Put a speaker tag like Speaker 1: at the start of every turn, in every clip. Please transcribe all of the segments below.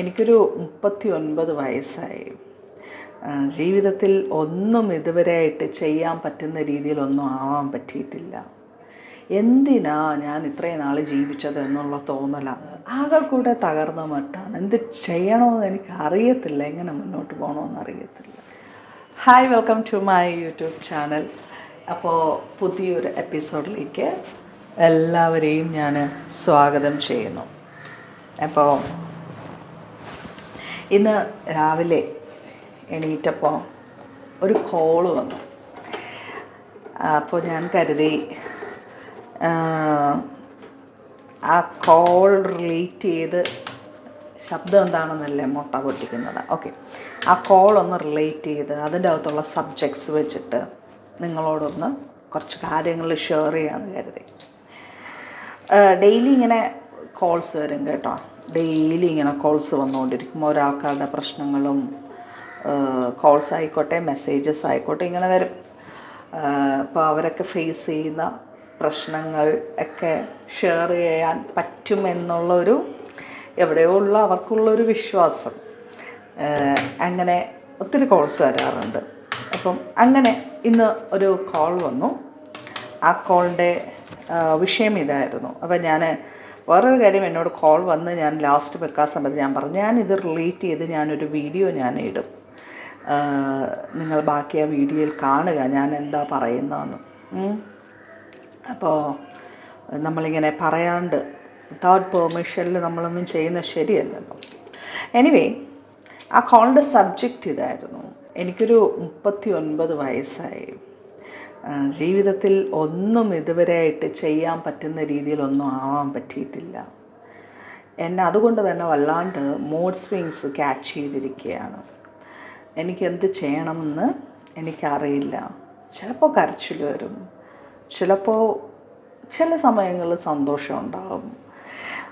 Speaker 1: എനിക്കൊരു മുപ്പത്തി ഒൻപത് വയസ്സായി ജീവിതത്തിൽ ഒന്നും ഇതുവരെയായിട്ട് ചെയ്യാൻ പറ്റുന്ന രീതിയിലൊന്നും ആവാൻ പറ്റിയിട്ടില്ല. എന്തിനാ ഞാൻ ഇത്രയും നാൾ ജീവിച്ചത് എന്നുള്ള തോന്നലാണ് ആകെ തകർന്ന മട്ടാണ്. എന്ത് ചെയ്യണമെന്ന് എനിക്ക് അറിയത്തില്ല എങ്ങനെ മുന്നോട്ട് പോകണമെന്ന് അറിയത്തില്ല. Hi welcome to my YouTube channel അപ്പോൾ പുതിയൊരു എപ്പിസോഡിലേക്ക് എല്ലാവരെയും ഞാൻ സ്വാഗതം ചെയ്യുന്നു. അപ്പോൾ ഇന്ന് രാവിലെ എണീറ്റപ്പോൾ ഒരു കോൾ വന്നു. അപ്പോൾ ഞാൻ കരുതി ആ, കോൾ റിലേറ്റ് ചെയ്ത് ശബ്ദം എന്താണെന്നല്ലേ മുട്ട പൊട്ടിക്കുന്നത്. ഓക്കെ ആ കോൾ ഒന്ന് റിലേറ്റ് ചെയ്ത് അതിന്റെ അകത്തുള്ള സബ്ജക്ട്സ് വെച്ചിട്ട് നിങ്ങളോടൊന്ന് കുറച്ച് കാര്യങ്ങൾ ഷെയർ ചെയ്യാമെന്ന് കരുതി. ഡെയിലി ഇങ്ങനെ കോൾസ് വരും കേട്ടോ. ഡെയിലി ഇങ്ങനെ കോൾസ് വന്നുകൊണ്ടിരിക്കും. ഒരാൾക്കാരുടെ പ്രശ്നങ്ങളും കോൾസ് ആയിക്കോട്ടെ മെസ്സേജസ് ആയിക്കോട്ടെ ഇങ്ങനെ വരും. അപ്പോൾ അവരൊക്കെ ഫേസ് ചെയ്യുന്ന പ്രശ്നങ്ങൾ ഒക്കെ ഷെയർ ചെയ്യാൻ പറ്റുമെന്നുള്ളൊരു എവിടെയോ ഉള്ള അവർക്കുള്ളൊരു വിശ്വാസം. അങ്ങനെ ഒത്തിരി കോൾസ് വരാറുണ്ട്. അപ്പം അങ്ങനെ ഇന്ന് ഒരു കോൾ വന്നു. ആ കോളിന്റെ വിഷയം ഇതായിരുന്നു. അപ്പം ഞാൻ വേറൊരു കാര്യം എന്നോട് കോൾ വന്ന് ഞാൻ ലാസ്റ്റ് വെക്കാൻ സമയത്ത് ഞാൻ പറഞ്ഞു ഞാൻ ഇത് റിലേറ്റ് ചെയ്ത് ഞാനൊരു വീഡിയോ ഞാൻ ഇടും. നിങ്ങൾ ബാക്കി ആ വീഡിയോയിൽ കാണുക ഞാൻ എന്താ പറയുന്നതെന്ന്. അപ്പോൾ നമ്മളിങ്ങനെ പറയാണ്ട് വിത്തൗട്ട് പെർമിഷനിൽ നമ്മളൊന്നും ചെയ്യുന്നത് ശരിയല്ലല്ലോ. എനിവേ ആ കോളിന്റെ സബ്ജക്റ്റ് ഇതായിരുന്നു. എനിക്കൊരു മുപ്പത്തി ഒൻപത് വയസ്സായി. ജീവിതത്തിൽ ഒന്നും ഇതുവരെയായിട്ട് ചെയ്യാൻ പറ്റുന്ന രീതിയിലൊന്നും ആവാൻ പറ്റിയിട്ടില്ല. എന്നെ അതുകൊണ്ട് തന്നെ വല്ലാണ്ട് മൂഡ് സ്വിങ്സ് ക്യാച്ച് ചെയ്തിരിക്കുകയാണ്. എനിക്ക് എന്ത് ചെയ്യണമെന്ന് എനിക്കറിയില്ല. ചിലപ്പോൾ കരച്ചിൽ വരും. ചിലപ്പോൾ ചില സമയങ്ങളിൽ സന്തോഷം ഉണ്ടാകും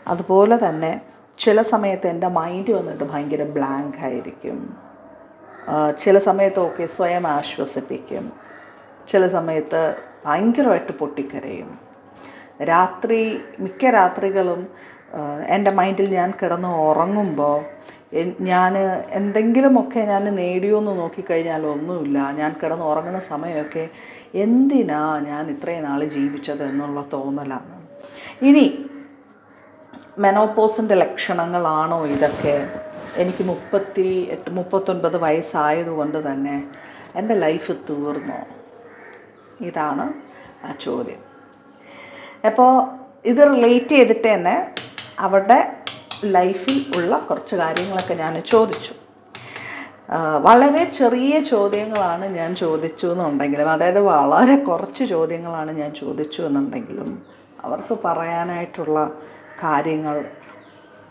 Speaker 1: അതുപോലെ തന്നെ ചില സമയത്ത് എന്റെ മൈൻഡ് വന്നിട്ട് ഭയങ്കര ബ്ലാങ്ക് ആയിരിക്കും. ചില സമയത്തൊക്കെ സ്വയം ആശ്വസിപ്പിക്കും. ചില സമയത്ത് ഭയങ്കരമായിട്ട് പൊട്ടിക്കരയും. രാത്രി മിക്ക രാത്രികളും എന്റെ മൈൻഡിൽ ഞാൻ കിടന്ന് ഉറങ്ങുമ്പോൾ ഞാൻ എന്തെങ്കിലുമൊക്കെ ഞാൻ നേടിയോ എന്ന് നോക്കിക്കഴിഞ്ഞാൽ ഒന്നുമില്ല. ഞാൻ കിടന്ന് ഉറങ്ങുന്ന സമയമൊക്കെ എന്തിനാ ഞാൻ ഇത്രയും നാൾ ജീവിച്ചത് എന്നുള്ള തോന്നലാണ്. ഇനി മെനോപോസിന്റെ ലക്ഷണങ്ങളാണോ ഇതൊക്കെ? എനിക്ക് മുപ്പത്തി എട്ട് മുപ്പത്തൊൻപത് വയസ്സായതുകൊണ്ട് തന്നെ എന്റെ ലൈഫ് തീർന്നോ? ഇതാണ് ആ ചോദ്യം. അപ്പോൾ ഇത് റിലേറ്റ് ചെയ്തിട്ട് തന്നെ അവരുടെ ലൈഫിൽ ഉള്ള കുറച്ച് കാര്യങ്ങളൊക്കെ ഞാൻ ചോദിച്ചു. വളരെ ചെറിയ ചോദ്യങ്ങളാണ് ഞാൻ ചോദിച്ചു എന്നുണ്ടെങ്കിലും അതായത് വളരെ കുറച്ച് ചോദ്യങ്ങളാണ് ഞാൻ ചോദിച്ചു എന്നുണ്ടെങ്കിലും അവർക്ക് പറയാനായിട്ടുള്ള കാര്യങ്ങൾ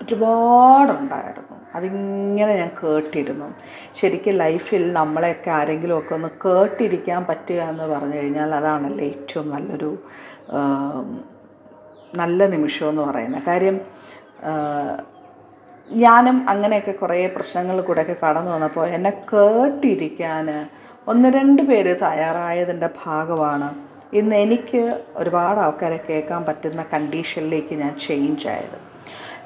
Speaker 1: ഒരുപാടുണ്ടായിരുന്നു. അതിങ്ങനെ ഞാൻ കേട്ടിരുന്നു. ശരിക്കും ലൈഫിൽ നമ്മളെയൊക്കെ ആരെങ്കിലുമൊക്കെ ഒന്ന് കേട്ടിരിക്കാൻ പറ്റുക എന്ന് പറഞ്ഞു കഴിഞ്ഞാൽ അതാണല്ലോ ഏറ്റവും നല്ലൊരു നല്ല നിമിഷം എന്ന് പറയുന്നത്. കാര്യം ഞാനും അങ്ങനെയൊക്കെ കുറേ പ്രശ്നങ്ങൾ കൂടെയൊക്കെ കടന്നു വന്നപ്പോൾ എന്നെ കേട്ടിരിക്കാൻ ഒന്ന് രണ്ട് പേര് തയ്യാറായതിന്റെ ഭാഗമാണ്. ഇന്ന് എനിക്ക് ഒരുപാട് ആൾക്കാരെ കേൾക്കാൻ പറ്റുന്ന കണ്ടീഷനിലേക്ക് ഞാൻ ചേഞ്ച് ആയത്.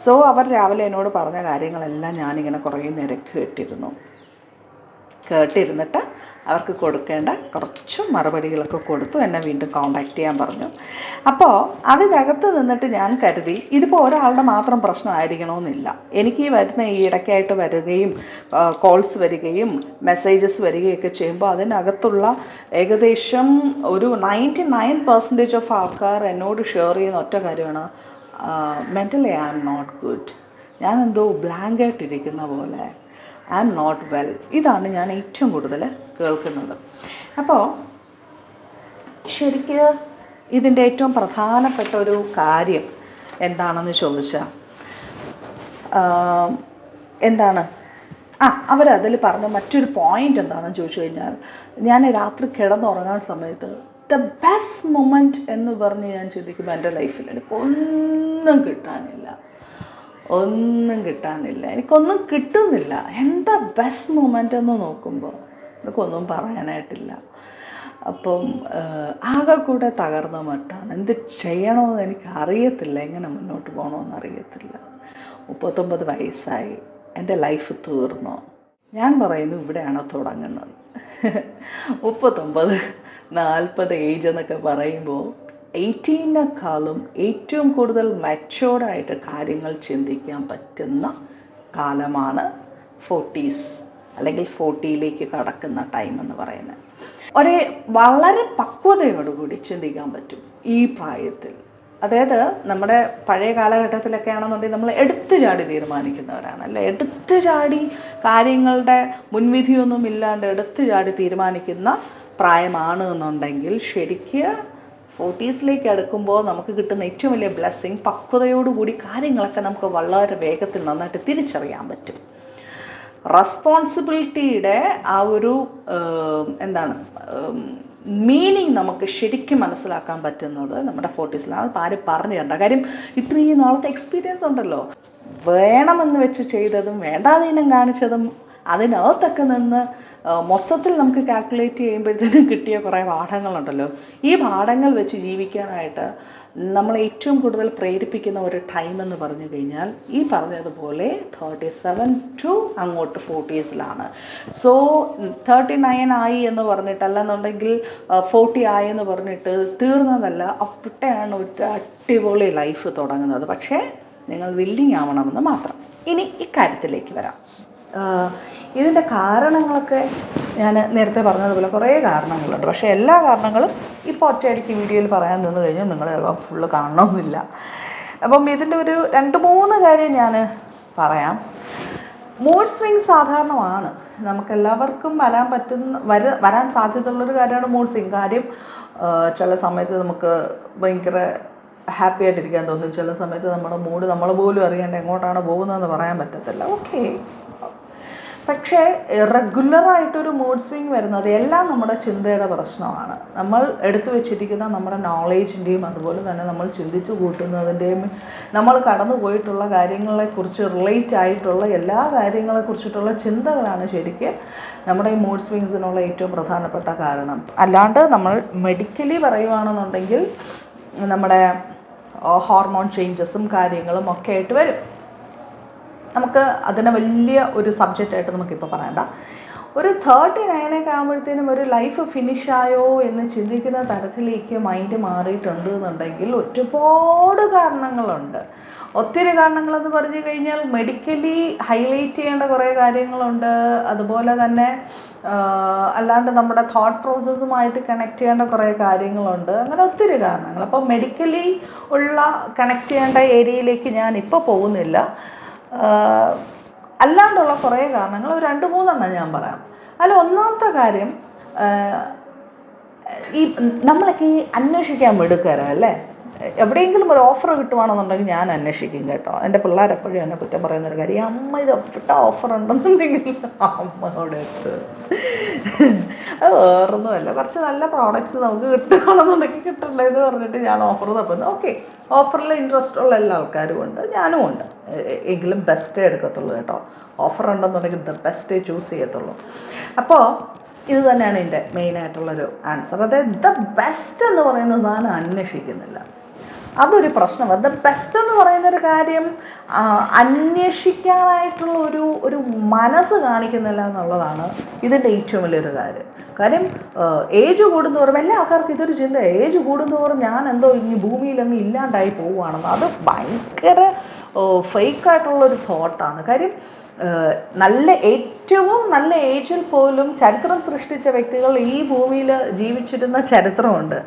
Speaker 1: സോ അവർ രാവിലെ എന്നോട് പറഞ്ഞ കാര്യങ്ങളെല്ലാം ഞാനിങ്ങനെ കുറേ നേരം കേട്ടിരുന്നു. കേട്ടിരുന്നിട്ട് അവർക്ക് കൊടുക്കേണ്ട കുറച്ച് മറുപടികളൊക്കെ കൊടുത്തു. എന്നെ വീണ്ടും കോണ്ടാക്ട് ചെയ്യാൻ പറഞ്ഞു. അപ്പോൾ അതിനകത്ത് നിന്നിട്ട് ഞാൻ കരുതി ഇതിപ്പോൾ ഒരാളുടെ മാത്രം പ്രശ്നമായിരിക്കണമെന്നില്ല. എനിക്ക് ഈ വരുന്ന ഈ ഇടയ്ക്കായിട്ട് വരികയും കോൾസ് വരികയും മെസ്സേജസ് വരികയൊക്കെ ചെയ്യുമ്പോൾ അതിനകത്തുള്ള ഏകദേശം ഒരു നയന്റി നയൻ പെർസെന്റേജ് ഓഫ് ആൾക്കാർ എന്നോട് ഷെയർ ചെയ്യുന്ന ഒറ്റ കാര്യമാണ്. Mentally I am not good ഞാൻ എന്തോ ബ്ലാങ്കായിട്ടിരിക്കുന്ന പോലെ. ഐ ആം നോട്ട് വെൽ ഇതാണ് ഞാൻ ഏറ്റവും കൂടുതൽ കേൾക്കുന്നത്. അപ്പോൾ ശരിക്ക് ഇതിന്റെ ഏറ്റവും പ്രധാനപ്പെട്ട ഒരു കാര്യം എന്താണെന്ന് ചോദിച്ചാൽ എന്താണ്? ആ അവരതിൽ പറഞ്ഞ മറ്റൊരു പോയിന്റ് എന്താണെന്ന് ചോദിച്ചു കഴിഞ്ഞാൽ ഞാൻ രാത്രി കിടന്നുറങ്ങാൻ സമയത്ത് ദ ബെസ്റ്റ് മൊമെന്റ് എന്ന് പറഞ്ഞ് ഞാൻ ചിന്തിക്കുമ്പോൾ എന്റെ ലൈഫിൽ എനിക്ക് ഒന്നും കിട്ടാനില്ല. ഒന്നും കിട്ടാനില്ല. എനിക്കൊന്നും കിട്ടുന്നില്ല. എന്താ ബെസ്റ്റ് മൊമെന്റ് എന്ന് നോക്കുമ്പോൾ എനിക്കൊന്നും പറയാനായിട്ടില്ല. അപ്പം ആകെ കൂടെ തകർന്ന മട്ടാണ്. എന്ത് ചെയ്യണമെന്ന് എനിക്ക് അറിയത്തില്ല എങ്ങനെ മുന്നോട്ട് പോകണമെന്ന് അറിയത്തില്ല. മുപ്പത്തൊമ്പത് വയസ്സായി. എന്റെ ലൈഫ് തീർന്നോ? ഞാൻ പറയുന്നു ഇവിടെയാണ് തുടങ്ങുന്നത്. മുപ്പത്തൊമ്പത് നാൽപ്പത് ഏജ് എന്നൊക്കെ പറയുമ്പോൾ എയ്റ്റീനേക്കാളും ഏറ്റവും കൂടുതൽ മെച്ചോർഡായിട്ട് കാര്യങ്ങൾ ചിന്തിക്കാൻ പറ്റുന്ന കാലമാണ് ഫോർട്ടീസ് അല്ലെങ്കിൽ ഫോർട്ടിയിലേക്ക് കടക്കുന്ന ടൈം എന്ന് പറയുന്നത്. ഒരേ വളരെ പക്വതയോടുകൂടി ചിന്തിക്കാൻ പറ്റും ഈ പ്രായത്തിൽ. അതായത് നമ്മുടെ പഴയ കാലഘട്ടത്തിലൊക്കെ ആണെന്നുണ്ടെങ്കിൽ നമ്മൾ എടുത്തു ചാടി തീരുമാനിക്കുന്നവരാണ്. അല്ലെ? എടുത്തു ചാടി കാര്യങ്ങളുടെ മുൻവിധിയൊന്നും ഇല്ലാണ്ട് എടുത്തു ചാടി തീരുമാനിക്കുന്ന പ്രായമാണ് എന്നുണ്ടെങ്കിൽ ശരിക്ക് ഫോർട്ടീസിലേക്ക് അടുക്കുമ്പോൾ നമുക്ക് കിട്ടുന്ന ഏറ്റവും വലിയ ബ്ലെസ്സിങ് പക്വതയോടുകൂടി കാര്യങ്ങളൊക്കെ നമുക്ക് വളരെ വേഗത്തിൽ നന്നായിട്ട് തിരിച്ചറിയാൻ പറ്റും. റെസ്പോൺസിബിലിറ്റിയുടെ ആ ഒരു എന്താണ് മീനിങ് നമുക്ക് ശരിക്കും മനസ്സിലാക്കാൻ പറ്റുന്നത് നമ്മുടെ ഫോർട്ടീസിലാണ്. അത് ആരും പറഞ്ഞു തരണ്ട. കാര്യം ഇത്രയും നാളത്തെ എക്സ്പീരിയൻസ് ഉണ്ടല്ലോ. വേണമെന്ന് വെച്ച് ചെയ്തതും വേണ്ടാതീനം കാണിച്ചതും അതിനകത്തൊക്കെ നിന്ന് മൊത്തത്തിൽ നമുക്ക് കാൽക്കുലേറ്റ് ചെയ്യുമ്പോഴത്തേനും കിട്ടിയ കുറേ പാഠങ്ങളുണ്ടല്ലോ. ഈ പാഠങ്ങൾ വെച്ച് ജീവിക്കാനായിട്ട് നമ്മൾ ഏറ്റവും കൂടുതൽ പ്രേരിപ്പിക്കുന്ന ഒരു ടൈം എന്ന് പറഞ്ഞു കഴിഞ്ഞാൽ ഈ പറഞ്ഞതുപോലെ തേർട്ടി സെവൻ ടു അങ്ങോട്ട് ഫോർട്ടീസിലാണ് സോ തേർട്ടി നയൻ ആയി എന്ന് പറഞ്ഞിട്ട് അല്ലെന്നുണ്ടെങ്കിൽ ഫോർട്ടി ആയി എന്ന് പറഞ്ഞിട്ട് തീർന്നതല്ല അപ്പോഴത്തെയാണ് ഒരു അടിപൊളി ലൈഫ് തുടങ്ങുന്നത്. പക്ഷേ നിങ്ങൾ വില്ലിങ് ആവണമെന്ന് മാത്രം. ഇനി ഇക്കാര്യത്തിലേക്ക് വരാം. ഇതിന്റെ കാരണങ്ങളൊക്കെ ഞാൻ നേരത്തെ പറഞ്ഞതുപോലെ കുറേ കാരണങ്ങളുണ്ട്. പക്ഷേ എല്ലാ കാരണങ്ങളും ഇപ്പോൾ ഒറ്റയടിക്ക് വീഡിയോയിൽ പറയാൻ നിന്ന് കഴിഞ്ഞാൽ നിങ്ങൾ ചിലപ്പോൾ ഫുള്ള് കാണണമെന്നില്ല. അപ്പം ഇതിന്റെ ഒരു രണ്ട് മൂന്ന് കാര്യം ഞാൻ പറയാം. മൂഡ് സ്വിങ് സാധാരണമാണ്. നമുക്കെല്ലാവർക്കും വരാൻ പറ്റുന്ന വര വരാൻ സാധ്യതയുള്ളൊരു കാര്യമാണ് മൂഡ് സ്വിങ് കാര്യം ചില സമയത്ത് നമുക്ക് ഭയങ്കര ഹാപ്പി ആയിട്ടിരിക്കാൻ തോന്നും. ചില സമയത്ത് നമ്മുടെ മൂഡ് നമ്മൾ പോലും അറിയാണ്ട് എങ്ങോട്ടാണ് പോകുന്നതെന്ന് പറയാൻ പറ്റത്തില്ല. ഓക്കെ പക്ഷേ റെഗുലറായിട്ടൊരു മൂഡ് സ്വിങ് വരുന്നത് എല്ലാം നമ്മുടെ ചിന്തയുടെ പ്രശ്നമാണ്. നമ്മൾ എടുത്തു വെച്ചിരിക്കുന്ന നമ്മുടെ നോളേജിന്റെയും അതുപോലെ തന്നെ നമ്മൾ ചിന്തിച്ചു കൂട്ടുന്നതിന്റെയും നമ്മൾ കടന്നു പോയിട്ടുള്ള കാര്യങ്ങളെക്കുറിച്ച് റിലേറ്റ് ആയിട്ടുള്ള എല്ലാ കാര്യങ്ങളെക്കുറിച്ചിട്ടുള്ള ചിന്തകളാണ് ശരിക്കും നമ്മുടെ ഈ മൂഡ് സ്വിങ്സിനുള്ള ഏറ്റവും പ്രധാനപ്പെട്ട കാരണം. അല്ലാണ്ട് നമ്മൾ മെഡിക്കലി പറയുവാണെന്നുണ്ടെങ്കിൽ നമ്മുടെ ഹോർമോൺ ചേഞ്ചസും കാര്യങ്ങളും ഒക്കെ ആയിട്ട് വരും. നമുക്ക് അതിനെ വലിയ ഒരു സബ്ജക്റ്റായിട്ട് നമുക്കിപ്പോൾ പറയണ്ട. ഒരു തേർട്ടി നയനൊക്കെ ആകുമ്പോഴത്തേനും ഒരു ലൈഫ് ഫിനിഷായോ എന്ന് ചിന്തിക്കുന്ന തരത്തിലേക്ക് മൈൻഡ് മാറിയിട്ടുണ്ട് എന്നുണ്ടെങ്കിൽ ഒരുപാട് കാരണങ്ങളുണ്ട്. ഒത്തിരി കാരണങ്ങളെന്ന് പറഞ്ഞു കഴിഞ്ഞാൽ മെഡിക്കലി ഹൈലൈറ്റ് ചെയ്യേണ്ട കുറേ കാര്യങ്ങളുണ്ട്. അതുപോലെ തന്നെ അല്ലാണ്ട് നമ്മുടെ തോട്ട് പ്രോസസ്സുമായിട്ട് കണക്ട് ചെയ്യേണ്ട കുറേ കാര്യങ്ങളുണ്ട്. അങ്ങനെ ഒത്തിരി കാരണങ്ങൾ. അപ്പോൾ മെഡിക്കലി ഉള്ള കണക്ട് ചെയ്യേണ്ട ഏരിയയിലേക്ക് ഞാൻ ഇപ്പോൾ പോകുന്നില്ല. അല്ലാണ്ടുള്ള കുറേ കാരണങ്ങൾ ഒരു രണ്ട് മൂന്നെണ്ണം ഞാൻ പറയാം. അതിൽ ഒന്നാമത്തെ കാര്യം ഈ നമ്മളൊക്കെ ഈ അന്വേഷിക്കാൻ മിടുക്കരാ അല്ലേ? എവിടെയെങ്കിലും ഒരു ഓഫർ കിട്ടുവാണെന്നുണ്ടെങ്കിൽ ഞാൻ അന്വേഷിക്കും കേട്ടോ. എന്റെ പിള്ളേരെപ്പോഴും എന്നെ കുറ്റം പറയുന്നൊരു കാര്യം "ഈ അമ്മ ഇത് എവിടെ ഓഫർ ഉണ്ടെന്നുണ്ടെങ്കിൽ അമ്മയോട് അത് വേറൊന്നുമല്ല. കുറച്ച് നല്ല പ്രോഡക്റ്റ്സ് നമുക്ക് കിട്ടുകയാണെന്നുണ്ടെങ്കിൽ കിട്ടണ്ടേ എന്ന് പറഞ്ഞിട്ട് ഞാൻ ഓഫർ തപ്പുന്നു. ഓക്കെ ഓഫറിൽ ഇൻട്രസ്റ്റ് ഉള്ള എല്ലാ ആൾക്കാരും ഉണ്ട്. ഞാനും ഉണ്ട്. എങ്കിലും ബെസ്റ്റേ എടുക്കത്തുള്ളൂ കേട്ടോ. ഓഫർ ഉണ്ടെന്നുണ്ടെങ്കിൽ ദ ബെസ്റ്റേ ചൂസ് ചെയ്യത്തുള്ളൂ. അപ്പോൾ ഇത് തന്നെയാണ് എന്റെ മെയിനായിട്ടുള്ളൊരു ആൻസർ അതായത് ദ ബെസ്റ്റ് എന്ന് പറയുന്ന സാധനം അന്വേഷിക്കുന്നില്ല. അതൊരു പ്രശ്നമാണ്. ദ ബെസ്റ്റ് എന്ന് പറയുന്ന ഒരു കാര്യം അന്വേഷിക്കാനായിട്ടുള്ള ഒരു ഒരു മനസ്സ് കാണിക്കുന്നില്ല എന്നുള്ളതാണ് ഇതിന്റെ ഏറ്റവും വലിയൊരു കാര്യം. കാര്യം ഏജ് കൂടുന്തോറും എല്ലാ ആൾക്കാർക്കും ഇതൊരു ചിന്ത ഏജ് കൂടുന്തോറും ഞാൻ എന്തോ ഇനി ഭൂമിയിൽ അങ്ങ് ഇല്ലാണ്ടായി പോവുകയാണെന്ന്. അത് ഭയങ്കര ഫേക്കായിട്ടുള്ളൊരു തോട്ടാണ് കാര്യം നല്ല ഏറ്റവും നല്ല ഏജിൽ പോലും ചരിത്രം സൃഷ്ടിച്ച വ്യക്തികൾ ഈ ഭൂമിയിൽ ജീവിച്ചിരുന്ന ചരിത്രമുണ്ട്.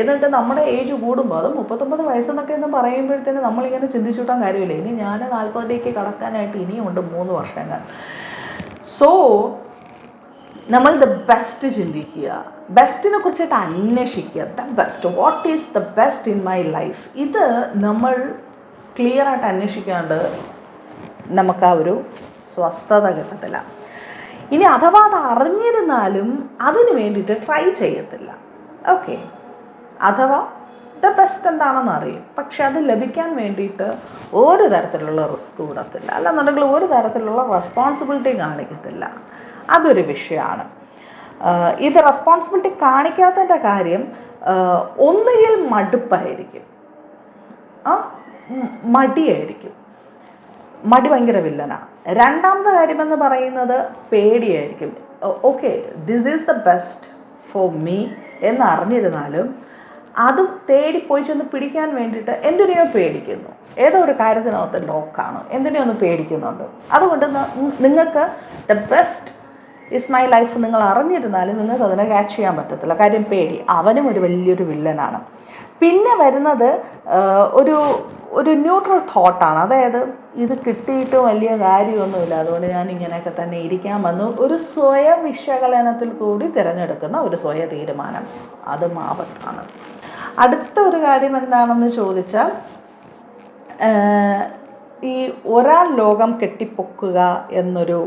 Speaker 1: എന്നിട്ട് നമ്മുടെ ഏജ് കൂടുമ്പോൾ അത് മുപ്പത്തൊമ്പത് വയസ്സെന്നൊക്കെ എന്ന് പറയുമ്പോഴത്തേന് നമ്മളിങ്ങനെ ചിന്തിച്ചുകൂട്ടാൻ കാര്യമില്ല. ഇനി ഞാൻ നാൽപ്പതിലേക്ക് കടക്കാനായിട്ട് ഇനിയുണ്ട് മൂന്ന് വർഷങ്ങൾ. സോ നമ്മൾ ദ ബെസ്റ്റ് ചിന്തിക്കുക. ബെസ്റ്റിനെ കുറിച്ചിട്ട് അന്വേഷിക്കുക. The best what is the best in my life ഇത് നമ്മൾ ക്ലിയറായിട്ട് അന്വേഷിക്കാണ്ട് നമുക്ക് ആ ഒരു സ്വസ്ഥത കിട്ടത്തില്ല. ഇനി അഥവാ അത് അറിഞ്ഞിരുന്നാലും അതിന് വേണ്ടിയിട്ട് ട്രൈ ചെയ്യത്തില്ല. ഓക്കെ അഥവാ ദ ബെസ്റ്റ് എന്താണെന്ന് അറിയും. പക്ഷെ അത് ലഭിക്കാൻ വേണ്ടിയിട്ട് ഒരു തരത്തിലുള്ള റിസ്ക് കൂടത്തില്ല. അല്ലെന്നുണ്ടെങ്കിൽ ഒരു തരത്തിലുള്ള റെസ്പോൺസിബിലിറ്റി കാണിക്കത്തില്ല. അതൊരു വിഷയമാണ്. ഇത് റെസ്പോൺസിബിലിറ്റി കാണിക്കാത്തതിന്റെ കാര്യം ഒന്നുകിൽ മടുപ്പായിരിക്കും. മടിയായിരിക്കും. മടി ഭയങ്കര വില്ലനാണ് രണ്ടാമത്തെ കാര്യമെന്ന് പറയുന്നത് പേടിയായിരിക്കും. Okay this is the best for me എന്നറിഞ്ഞിരുന്നാലും അതും അത് തേടി പോയി ചെന്ന് പിടിക്കാൻ വേണ്ടിയിട്ട് എന്തിനെയോ പേടിക്കുന്നു. ഏതോ ഒരു കാര്യത്തിനകത്ത് ലോക്കാണ്. എന്തിനെയോ ഒന്ന് പേടിക്കുന്നുണ്ട്? അതുകൊണ്ട് നിങ്ങൾക്ക് the best is my life നിങ്ങൾ അറിഞ്ഞിരുന്നാലും നിങ്ങൾക്ക് അതിനെ ക്യാച്ച് ചെയ്യാൻ പറ്റത്തില്ല. കാര്യം പേടി. അവനും ഒരു വലിയൊരു വില്ലനാണ്. പിന്നെ വരുന്നത് ഒരു ഒരു ന്യൂട്രൽ തോട്ടാണ് അതായത് ഇത് കിട്ടിയിട്ട് വലിയ കാര്യമൊന്നുമില്ല. അതുകൊണ്ട് ഞാൻ ഇങ്ങനെയൊക്കെ തന്നെ ഇരിക്കാൻ വന്നു. ഒരു സ്വയം വിശകലനത്തിൽ കൂടി തിരഞ്ഞെടുക്കുന്ന ഒരു സ്വയ തീരുമാനം. അതും ആപത്താണ് അടുത്ത ഒരു കാര്യം എന്താണെന്ന് ചോദിച്ചാൽ ഈ ഒരാൾ ലോകം കെട്ടിപ്പൊക്കുക എന്നൊരു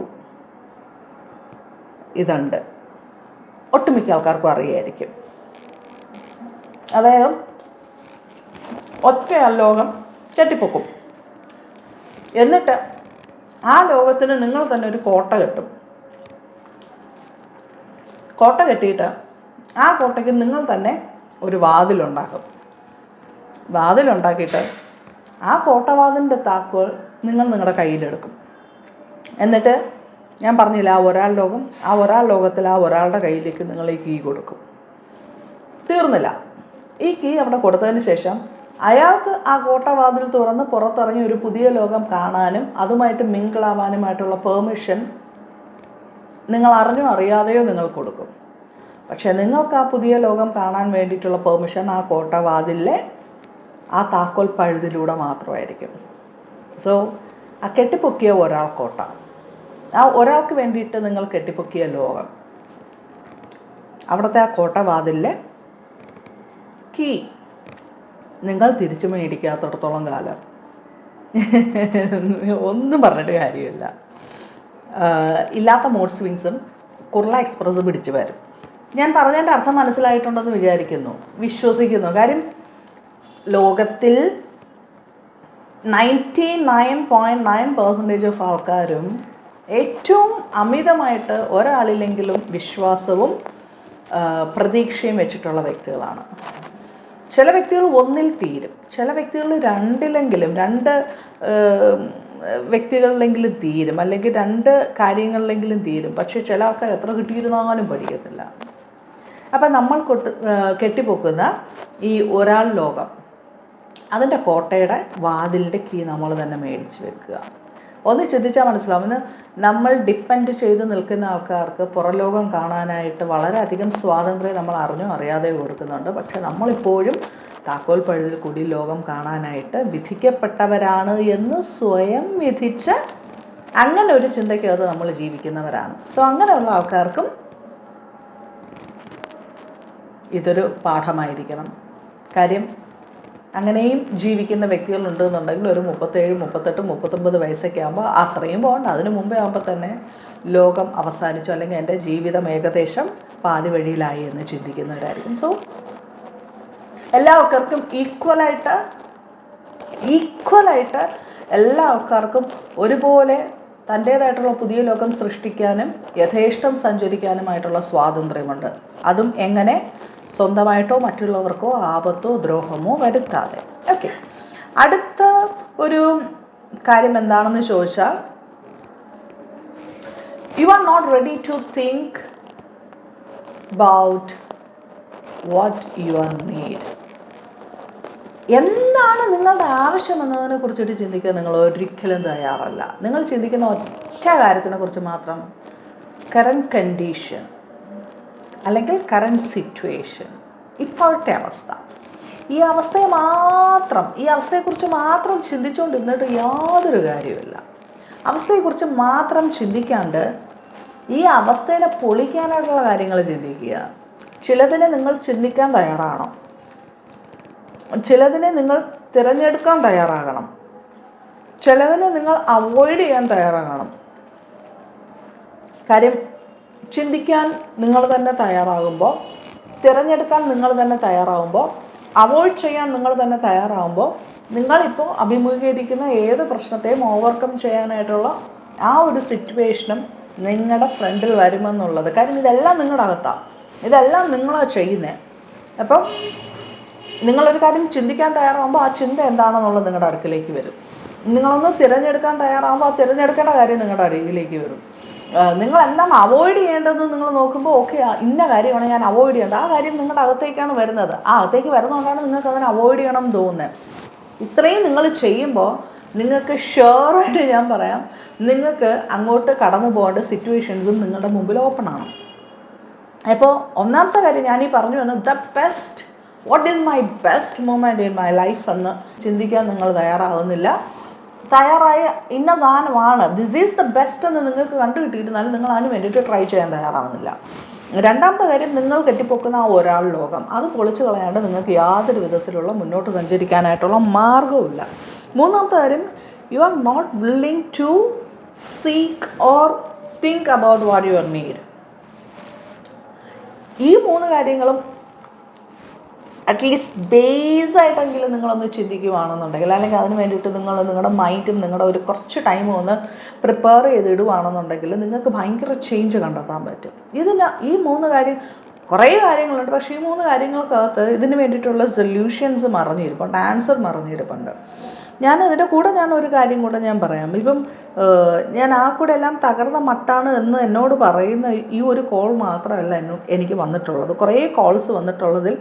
Speaker 1: ഇതുണ്ട്. ഒട്ടുമിക്ക ആൾക്കാർക്കും അറിയായിരിക്കും. അതായത് ഒറ്റയാൾ ലോകം ചട്ടിപ്പൊക്കും. എന്നിട്ട് ആ ലോകത്തിന് നിങ്ങൾ തന്നെ ഒരു കോട്ട കെട്ടും. കോട്ട കെട്ടിയിട്ട് ആ കോട്ടയ്ക്ക് നിങ്ങൾ തന്നെ ഒരു വാതിലുണ്ടാക്കും വാതിലുണ്ടാക്കിയിട്ട് ആ കോട്ടവാതിലിന്റെ താക്കോൽ നിങ്ങൾ നിങ്ങളുടെ കയ്യിലെടുക്കും. എന്നിട്ട് ഞാൻ പറഞ്ഞില്ല ആ ഒരാൾ ലോകം ആ ഒരാൾ ലോകത്തിൽ ആ ഒരാളുടെ കയ്യിലേക്ക് നിങ്ങൾ ഈ കീ കൊടുക്കും. തീർന്നില്ല. ഈ കീ അവിടെ കൊടുത്തതിന് ശേഷം അയാൾക്ക് ആ കോട്ടവാതിൽ തുറന്ന് പുറത്തിറങ്ങി ഒരു പുതിയ ലോകം കാണാനും അതുമായിട്ട് മിങ്കിളാവാനുമായിട്ടുള്ള പെർമിഷൻ നിങ്ങൾ അറിഞ്ഞോ അറിയാതെയോ നിങ്ങൾ കൊടുക്കും. പക്ഷേ നിങ്ങൾക്ക് ആ പുതിയ ലോകം കാണാൻ വേണ്ടിയിട്ടുള്ള പെർമിഷൻ ആ കോട്ടവാതിലെ ആ താക്കോൽ പഴുതിലൂടെ മാത്രമായിരിക്കും. സോ ആ കെട്ടിപ്പൊക്കിയ ഒരാൾ കോട്ട. ആ ഒരാൾക്ക് വേണ്ടിയിട്ട് നിങ്ങൾ കെട്ടിപ്പൊക്കിയ ലോകം. അവിടുത്തെ ആ കോട്ടവാതിലെ കീ നിങ്ങൾ തിരിച്ചു മേടിക്കാത്തടത്തോളം കാലം. ഒന്നും പറഞ്ഞിട്ട് കാര്യമില്ല. ഇല്ലാത്ത മൂഡ് സ്വിങ്സും കുർള എക്സ്പ്രസ് പിടിച്ചു വരും. ഞാൻ പറഞ്ഞതിന്റെ അർത്ഥം മനസ്സിലായിട്ടുണ്ടെന്ന് വിചാരിക്കുന്നു. വിശ്വസിക്കുന്നു. കാര്യം ലോകത്തിൽ ninety nine point nine percentage of ആൾക്കാരും ഏറ്റവും അമിതമായിട്ട് ഒരാളിലെങ്കിലും വിശ്വാസവും പ്രതീക്ഷയും വെച്ചിട്ടുള്ള വ്യക്തികളാണ്. ചില വ്യക്തികൾ ഒന്നിൽ തീരും. ചില വ്യക്തികൾ രണ്ടിലെങ്കിലും രണ്ട് വ്യക്തികളിലെങ്കിലും തീരും. അല്ലെങ്കിൽ രണ്ട് കാര്യങ്ങളിലെങ്കിലും തീരും. പക്ഷേ ചില ആൾക്കാർ എത്ര കിട്ടിയിരുന്നാലും പഠിക്കത്തില്ല. അപ്പം നമ്മൾ കൊട്ട് കെട്ടിപ്പൊക്കുന്ന ഈ ഒരാൾ ലോകം അതിന്റെ കോട്ടയുടെ വാതിലിന്റെ കീ നമ്മൾ തന്നെ മേടിച്ച് വെക്കുക. ഒന്ന് ചിന്തിച്ചാൽ മനസ്സിലാവും. ഇന്ന് നമ്മൾ ഡിപ്പെൻഡ് ചെയ്ത് നിൽക്കുന്ന ആൾക്കാർക്ക് പുറലോകം കാണാനായിട്ട് വളരെയധികം സ്വാതന്ത്ര്യം നമ്മൾ അറിഞ്ഞോ അറിയാതെ കൊടുക്കുന്നുണ്ട്. പക്ഷെ നമ്മളിപ്പോഴും താക്കോൽ പഴുതിൽ കൂടി ലോകം കാണാനായിട്ട് വിധിക്കപ്പെട്ടവരാണ് എന്ന് സ്വയം വിധിച്ച് അങ്ങനെ ഒരു ചിന്തയ്ക്കകത്ത് നമ്മൾ ജീവിക്കുന്നവരാണ്. സോ അങ്ങനെയുള്ള ആൾക്കാർക്കും ഇതൊരു പാഠമായിരിക്കണം. കാര്യം അങ്ങനെയും ജീവിക്കുന്ന വ്യക്തികളുണ്ട് എന്നുണ്ടെങ്കിൽ ഒരു മുപ്പത്തേഴ് മുപ്പത്തെട്ട് മുപ്പത്തൊമ്പത് വയസ്സൊക്കെ ആകുമ്പോൾ അത്രയും പോകണ്ട അതിന് മുമ്പേ ആകുമ്പോൾ തന്നെ ലോകം അവസാനിച്ചു. അല്ലെങ്കിൽ എന്റെ ജീവിതം ഏകദേശം പാതി വഴിയിലായി എന്ന് ചിന്തിക്കുന്നവരായിരിക്കും. സോ എല്ലാ ആൾക്കാർക്കും ഈക്വലായിട്ട് ഈക്വലായിട്ട് എല്ലാ ആൾക്കാർക്കും ഒരുപോലെ തന്റേതായിട്ടുള്ള പുതിയ ലോകം സൃഷ്ടിക്കാനും യഥേഷ്ടം സഞ്ചരിക്കാനുമായിട്ടുള്ള സ്വാതന്ത്ര്യമുണ്ട്. അതും എങ്ങനെ? സ്വന്തമായിട്ടോ മറ്റുള്ളവർക്കോ ആപത്തോ ദ്രോഹമോ വരുത്താതെ. ഓക്കെ അടുത്ത ഒരു കാര്യം എന്താണെന്ന് ചോദിച്ചാൽ you are not ready to think about what you are need എന്താണ് നിങ്ങളുടെ ആവശ്യം എന്നതിനെ കുറിച്ചിട്ട് ചിന്തിക്കാൻ നിങ്ങൾ ഒരിക്കലും തയ്യാറല്ല. നിങ്ങൾ ചിന്തിക്കുന്ന ഒറ്റ കാര്യത്തിനെ കുറിച്ച് മാത്രം കറണ്ട് കണ്ടീഷൻ അല്ലെങ്കിൽ കറണ്ട് സിറ്റുവേഷൻ ഇപ്പോഴത്തെ അവസ്ഥ. ഈ അവസ്ഥയെ മാത്രം ഈ അവസ്ഥയെക്കുറിച്ച് മാത്രം ചിന്തിച്ചുകൊണ്ടിരുന്നിട്ട് യാതൊരു കാര്യമില്ല അവസ്ഥയെക്കുറിച്ച് മാത്രം ചിന്തിക്കാണ്ട് ഈ അവസ്ഥയെ പൊളിക്കാനായിട്ടുള്ള കാര്യങ്ങൾ ചിന്തിക്കുക. ചിലതിനെ നിങ്ങൾ ചിന്തിക്കാൻ തയ്യാറാണോ ചിലതിനെ നിങ്ങൾ തിരഞ്ഞെടുക്കാൻ തയ്യാറാകണം. ചിലതിനെ നിങ്ങൾ അവോയ്ഡ് ചെയ്യാൻ തയ്യാറാകണം. കാര്യം ചിന്തിക്കാൻ നിങ്ങൾ തന്നെ തയ്യാറാകുമ്പോൾ തിരഞ്ഞെടുക്കാൻ നിങ്ങൾ തന്നെ തയ്യാറാകുമ്പോൾ അവോയ്ഡ് ചെയ്യാൻ നിങ്ങൾ തന്നെ തയ്യാറാകുമ്പോൾ നിങ്ങളിപ്പോൾ അഭിമുഖീകരിക്കുന്ന ഏത് പ്രശ്നത്തെയും ഓവർകം ചെയ്യാനായിട്ടുള്ള ആ ഒരു സിറ്റുവേഷനും നിങ്ങളുടെ ഫ്രണ്ടിൽ വരുമെന്നുള്ളത്. കാര്യം ഇതെല്ലാം നിങ്ങളുടെ അകത്താണ്. ഇതെല്ലാം നിങ്ങളാണ് ചെയ്യുന്നത് അപ്പം നിങ്ങളൊരു കാര്യം ചിന്തിക്കാൻ തയ്യാറാകുമ്പോൾ ആ ചിന്ത എന്താണെന്നുള്ളത് നിങ്ങളുടെ അടുക്കിലേക്ക് വരും. നിങ്ങളൊന്ന് തിരഞ്ഞെടുക്കാൻ തയ്യാറാകുമ്പോൾ ആ തിരഞ്ഞെടുക്കേണ്ട കാര്യം നിങ്ങളുടെ അരികിലേക്ക് വരും. നിങ്ങൾ എന്താണ് അവോയ്ഡ് ചെയ്യേണ്ടതെന്ന് നിങ്ങൾ നോക്കുമ്പോൾ ഓക്കെ ഇന്ന കാര്യമാണ് ഞാൻ അവോയ്ഡ് ചെയ്യേണ്ടത്. ആ കാര്യം നിങ്ങളുടെ അകത്തേക്കാണ് വരുന്നത്. ആ അകത്തേക്ക് വരുന്നതുകൊണ്ടാണ് നിങ്ങൾക്ക് അതിനെ അവോയ്ഡ് ചെയ്യണം എന്ന് തോന്നുന്നത് ഇത്രയും നിങ്ങൾ ചെയ്യുമ്പോൾ നിങ്ങൾക്ക് ഷുവറായിട്ട് ഞാൻ പറയാം നിങ്ങൾക്ക് അങ്ങോട്ട് കടന്നു പോകേണ്ട സിറ്റുവേഷൻസും നിങ്ങളുടെ മുമ്പിൽ ഓപ്പൺ ആണ്. അപ്പോൾ ഒന്നാമത്തെ കാര്യം ഞാൻ ഈ പറഞ്ഞു വന്നത് the best what is my best moment in my life എന്ന് ചിന്തിക്കാൻ നിങ്ങൾ തയ്യാറാവുന്നില്ല. തയ്യാറായ ഇന്ന സാധനമാണ്. ദിസ് ഈസ് ദ ബെസ്റ്റ് എന്ന് നിങ്ങൾക്ക് കണ്ടു കിട്ടിയിരുന്നാലും നിങ്ങൾ അതിന് വേണ്ടിയിട്ട് ട്രൈ ചെയ്യാൻ തയ്യാറാവുന്നില്ല. രണ്ടാമത്തെ കാര്യം നിങ്ങൾ കെട്ടിപ്പൊക്കുന്ന ആ ഒരാൾ ലോകം. അത് പൊളിച്ചു കളയാണ്ട് നിങ്ങൾക്ക് യാതൊരു വിധത്തിലുള്ള മുന്നോട്ട് സഞ്ചരിക്കാനായിട്ടുള്ള മാർഗവുമില്ല. മൂന്നാമത്തെ കാര്യം you are not willing to seek or think about what your need ഈ മൂന്ന് കാര്യങ്ങളും അറ്റ്ലീസ്റ്റ് ബേസ് ആയിട്ടെങ്കിലും നിങ്ങളൊന്ന് ചിന്തിക്കുവാണെന്നുണ്ടെങ്കിൽ അല്ലെങ്കിൽ അതിന് വേണ്ടിയിട്ട് നിങ്ങൾ നിങ്ങളുടെ മൈൻഡും നിങ്ങളുടെ ഒരു കുറച്ച് ടൈം ഒന്ന് പ്രിപ്പയർ ചെയ്തിടുവാണെന്നുണ്ടെങ്കിൽ നിങ്ങൾക്ക് ഭയങ്കര ചേഞ്ച് കണ്ടെത്താൻ പറ്റും. ഇതിന് ഈ മൂന്ന് കാര്യം കുറേ കാര്യങ്ങളുണ്ട്. പക്ഷേ ഈ മൂന്ന് കാര്യങ്ങൾക്കകത്ത് ഇതിന് വേണ്ടിയിട്ടുള്ള സൊല്യൂഷൻസ് മറിഞ്ഞിരിപ്പുണ്ട് ആൻസർ മറിഞ്ഞിരിപ്പുണ്ട്. ഞാൻ അതിന്റെ കൂടെ ഞാൻ ഒരു കാര്യം കൂടെ ഞാൻ പറയാം. ഇപ്പം ഞാൻ ആ കൂടെ എല്ലാം തകർന്ന മട്ടാണ് എന്ന് എന്നോട് പറയുന്ന ഈ ഒരു കോൾ മാത്രമല്ല എന്നോ എനിക്ക് വന്നിട്ടുള്ളത്. കുറേ കോൾസ് വന്നിട്ടുള്ളതിൽ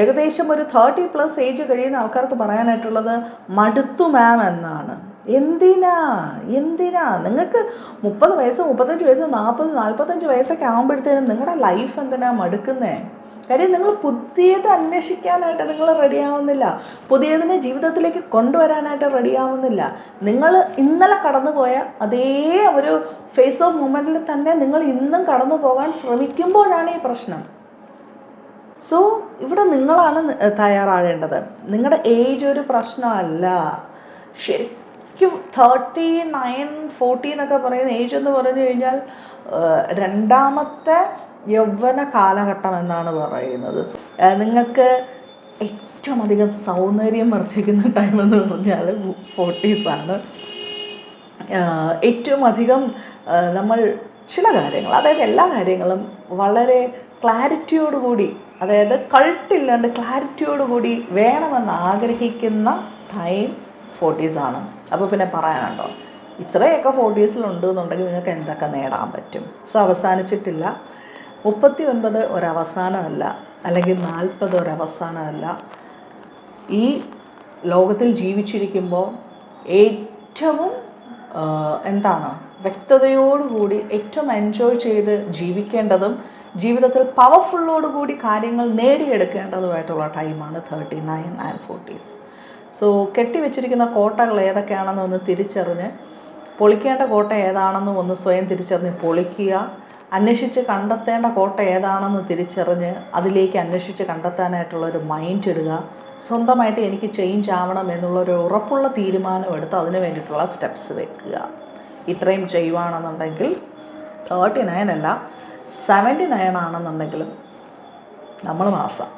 Speaker 1: ഏകദേശം ഒരു തേർട്ടി പ്ലസ് ഏജ് കഴിയുന്ന ആൾക്കാർക്ക് പറയാനായിട്ടുള്ളത് മടുത്തു മാം എന്നാണ്. എന്തിനാ? എന്തിനാ? നിങ്ങൾക്ക് മുപ്പത് വയസ്സ് മുപ്പത്തഞ്ച് വയസ്സ് നാൽപ്പത് നാൽപ്പത്തഞ്ച് വയസ്സൊക്കെ ആകുമ്പോഴത്തേനും നിങ്ങളുടെ ലൈഫ് എന്തിനാ മടുക്കുന്നേ? കാര്യം നിങ്ങൾ പുതിയത് അന്വേഷിക്കാനായിട്ട് നിങ്ങൾ റെഡിയാവുന്നില്ല. പുതിയതിനെ ജീവിതത്തിലേക്ക് കൊണ്ടുവരാനായിട്ട് റെഡിയാവുന്നില്ല. നിങ്ങൾ ഇന്നലെ കടന്നുപോയ അതേ ഒരു ഫേസ് ഓഫ് മൂമെന്റിൽ തന്നെ നിങ്ങൾ ഇന്നും കടന്നു പോകാൻ ശ്രമിക്കുമ്പോഴാണ് ഈ പ്രശ്നം. സോ ഇവിടെ നിങ്ങളാണ് തയ്യാറാകേണ്ടത്. നിങ്ങളുടെ ഏജ് ഒരു പ്രശ്നമല്ല. ശരിക്കും തേർട്ടി നയൻ ഫോർട്ടി എന്നൊക്കെ പറയുന്ന ഏജ് എന്ന് പറഞ്ഞു കഴിഞ്ഞാൽ രണ്ടാമത്തെ യൗവന കാലഘട്ടം എന്നാണ് പറയുന്നത്. നിങ്ങൾക്ക് ഏറ്റവും അധികം സൗന്ദര്യം വർദ്ധിക്കുന്ന ടൈം എന്ന് പറഞ്ഞാൽ ഫോർട്ടീസാണ് ഏറ്റവും അധികം നമ്മൾ ചില കാര്യങ്ങൾ അതായത് എല്ലാ കാര്യങ്ങളും വളരെ ക്ലാരിറ്റിയോടുകൂടി അതായത് കൾട്ടില്ലാണ്ട് ക്ലാരിറ്റിയോടുകൂടി വേണമെന്ന് ആഗ്രഹിക്കുന്ന ടൈം ഫോർട്ടീസാണ് അപ്പോൾ പിന്നെ പറയാനുണ്ടോ? ഇത്രയൊക്കെ ഫോർട്ടീസിലുണ്ട് എന്നുണ്ടെങ്കിൽ നിങ്ങൾക്ക് എന്തൊക്കെ നേടാൻ പറ്റും? സോ അവസാനിച്ചിട്ടില്ല. മുപ്പത്തി ഒൻപത് ഒരവസാനമല്ല അല്ലെങ്കിൽ നാൽപ്പത് ഒരവസാനമല്ല. ഈ ലോകത്തിൽ ജീവിച്ചിരിക്കുമ്പോൾ ഏറ്റവും എന്താണ് വ്യക്തതയോടുകൂടി ഏറ്റവും എൻജോയ് ചെയ്ത് ജീവിക്കേണ്ടതും ജീവിതത്തിൽ പവർഫുള്ളോടുകൂടി കാര്യങ്ങൾ നേടിയെടുക്കേണ്ടതുമായിട്ടുള്ള ടൈമാണ് thirty nine and forties so കെട്ടിവെച്ചിരിക്കുന്ന കോട്ടകൾ ഏതൊക്കെയാണെന്ന് ഒന്ന് തിരിച്ചറിഞ്ഞ് പൊളിക്കേണ്ട കോട്ട ഏതാണെന്നും ഒന്ന് സ്വയം തിരിച്ചറിഞ്ഞ് പൊളിക്കുക. അന്വേഷിച്ച് കണ്ടെത്തേണ്ട കോട്ട ഏതാണെന്ന് തിരിച്ചറിഞ്ഞ് അതിലേക്ക് അന്വേഷിച്ച് കണ്ടെത്താനായിട്ടുള്ള ഒരു മൈൻഡ് ഇടുക. സ്വന്തമായിട്ട് എനിക്ക് ചേഞ്ച് ആവണം എന്നുള്ളൊരു ഉറപ്പുള്ള തീരുമാനം എടുത്ത് അതിന് വേണ്ടിയിട്ടുള്ള സ്റ്റെപ്സ് വെക്കുക. ഇത്രയും ചെയ്യുവാണെന്നുണ്ടെങ്കിൽ തേർട്ടി നയൻ അല്ല സെവന്റി നയൻ ആണെന്നുണ്ടെങ്കിലും നമ്മൾ മാസം